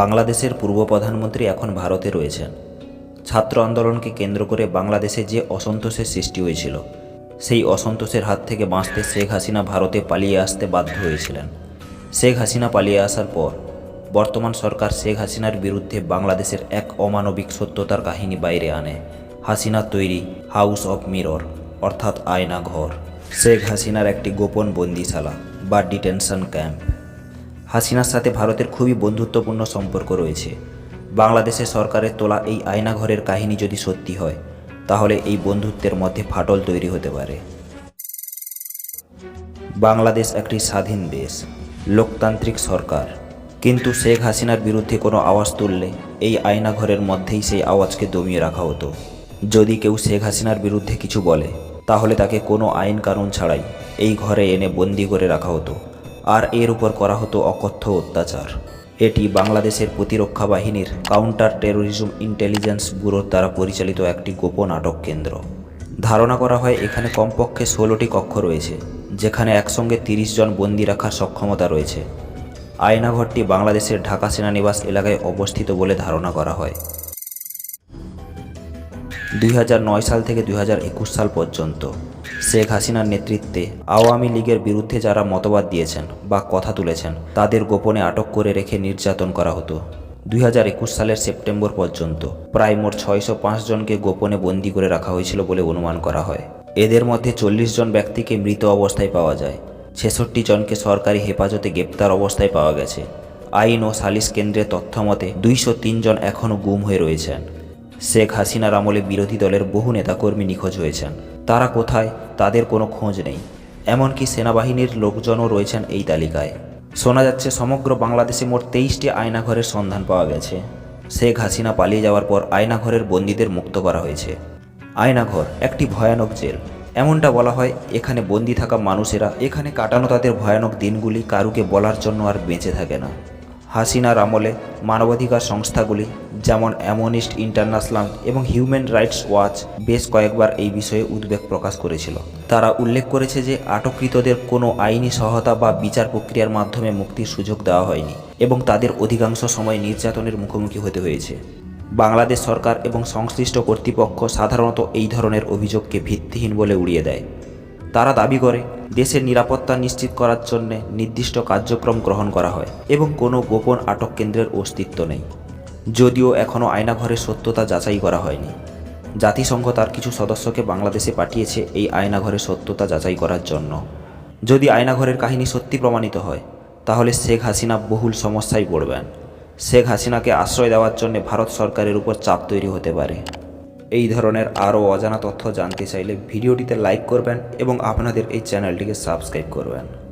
বাংলাদেশের পূর্ব প্রধানমন্ত্রী এখন ভারতে রয়েছেন। ছাত্র আন্দোলনকে কেন্দ্র করে বাংলাদেশে যে অসন্তোষের সৃষ্টি হয়েছিল, সেই অসন্তোষের হাত থেকে বাঁচতে শেখ হাসিনা ভারতে পালিয়ে আসতে বাধ্য হয়েছিলেন। শেখ হাসিনা পালিয়ে আসার পর, বর্তমান সরকার শেখ হাসিনার বিরুদ্ধে বাংলাদেশের এক অমানবিক সত্যতার কাহিনী বাইরে আনে। হাসিনা তৈরি হাউস অফ মিরর, অর্থাৎ আয়না ঘর শেখ হাসিনার একটি গোপন বন্দিশালা বা ডিটেনশন ক্যাম্প। হাসিনার সাথে ভারতের খুবই বন্ধুত্বপূর্ণ সম্পর্ক রয়েছে। বাংলাদেশের সরকারের তোলা এই আয়নাঘরের কাহিনী যদি সত্যি হয়, তাহলে এই বন্ধুত্বের মধ্যে ফাটল তৈরি হতে পারে। বাংলাদেশ একটি স্বাধীন দেশ, লোকতান্ত্রিক সরকার। কিন্তু শেখ হাসিনার বিরুদ্ধে কোনো আওয়াজ তুললে এই আয়নাঘরের মধ্যেই সেই আওয়াজকে দমিয়ে রাখা হতো। যদি কেউ শেখ হাসিনার বিরুদ্ধে কিছু বলে, তাহলে তাকে কোনো আইন কানুন ছাড়াই এই ঘরে এনে বন্দি করে রাখা হতো। আর এর উপর করা হতো অকথ্য অত্যাচার। এটি বাংলাদেশের প্রতিরক্ষা বাহিনীর কাউন্টার টেরোরিজম ইন্টেলিজেন্স ব্যুরোর দ্বারা পরিচালিত একটি গোপন আটক কেন্দ্র। ধারণা করা হয় এখানে কমপক্ষে ষোলোটি কক্ষ রয়েছে, যেখানে একসঙ্গে তিরিশ জন বন্দি রাখার সক্ষমতা রয়েছে। আয়নাঘরটি বাংলাদেশের ঢাকা সেনানিবাস এলাকায় অবস্থিত বলে ধারণা করা হয়। দুই হাজার নয় সাল থেকে দুই হাজার একুশ সাল পর্যন্ত শেখ হাসিনার নেতৃত্বে আওয়ামী লীগের বিরুদ্ধে যারা মতবাদ দিয়েছেন বা কথা তুলেছেন, তাদের গোপনে আটক করে রেখে নির্যাতন করা হতো। দুই হাজার একুশ সালের সেপ্টেম্বর পর্যন্ত প্রায় মোট ছয়শো জনকে গোপনে বন্দি করে রাখা হয়েছিল বলে অনুমান করা হয়। এদের মধ্যে চল্লিশ জন ব্যক্তিকে মৃত অবস্থায় পাওয়া যায়। ছেষট্টি জনকে সরকারি হেফাজতে গ্রেপ্তার অবস্থায় পাওয়া গেছে। আইন ও সালিশ কেন্দ্রের তথ্য মতে দুইশো জন এখনও গুম হয়ে রয়েছেন। শেখ হাসিনার আমলে বিরোধী দলের বহু নেতাকর্মী নিখোঁজ হয়েছেন। তারা কোথায়, তাদের কোনো খোঁজ নেই। এমনকি সেনাবাহিনীর লোকজনও রয়েছেন এই তালিকায়। শোনা যাচ্ছে, সমগ্র বাংলাদেশে মোট তেইশটি আয়নাঘরের সন্ধান পাওয়া গেছে। শেখ হাসিনা পালিয়ে যাওয়ার পর আয়নাঘরের বন্দীদের মুক্ত করা হয়েছে। আয়নাঘর একটি ভয়ানক জেল। এমনটা বলা হয়, এখানে বন্দি থাকা মানুষেরা, এখানে কাটানো তাদের ভয়ানক দিনগুলি কারুকে বলার জন্য আর বেঁচে থাকে না। হাসিনার আমলে মানবাধিকার সংস্থাগুলি, যেমন অ্যামনিস্ট ইন্টারন্যাশনাল এবং হিউম্যান রাইটস ওয়াচ, বেশ কয়েকবার এই বিষয়ে উদ্বেগ প্রকাশ করেছিল। তারা উল্লেখ করেছে যে, আটককৃতদের কোনো আইনি সহায়তা বা বিচার প্রক্রিয়ার মাধ্যমে মুক্তির সুযোগ দেওয়া হয়নি এবং তাদের অধিকাংশ সময় নির্যাতনের মুখোমুখি হতে হয়েছে। বাংলাদেশ সরকার এবং সংশ্লিষ্ট কর্তৃপক্ষ সাধারণত এই ধরনের অভিযোগকে ভিত্তিহীন বলে উড়িয়ে দেয়। তারা দাবি করে দেশের নিরাপত্তা নিশ্চিত করার জন্য নির্দিষ্ট কার্যক্রম গ্রহণ করা হয় এবং কোনো গোপন আটক কেন্দ্রের অস্তিত্ব নেই। যদিও এখনও আয়নাঘরের সত্যতা যাচাই করা হয়নি। জাতিসংঘ তার কিছু সদস্যকে বাংলাদেশে পাঠিয়েছে এই আয়নাঘরের সত্যতা যাচাই করার জন্য। যদি আয়নাঘরের কাহিনী সত্যি প্রমাণিত হয়, তাহলে শেখ হাসিনা বহুল সমস্যায় পড়বেন। শেখ হাসিনাকে আশ্রয় দেওয়ার জন্য ভারত সরকারের উপর চাপ তৈরি হতে পারে। এই ধরনের আরও অজানা তথ্য জানতে চাইলে ভিডিওটিতে লাইক করবেন এবং আপনাদের এই চ্যানেলটিকে সাবস্ক্রাইব করবেন।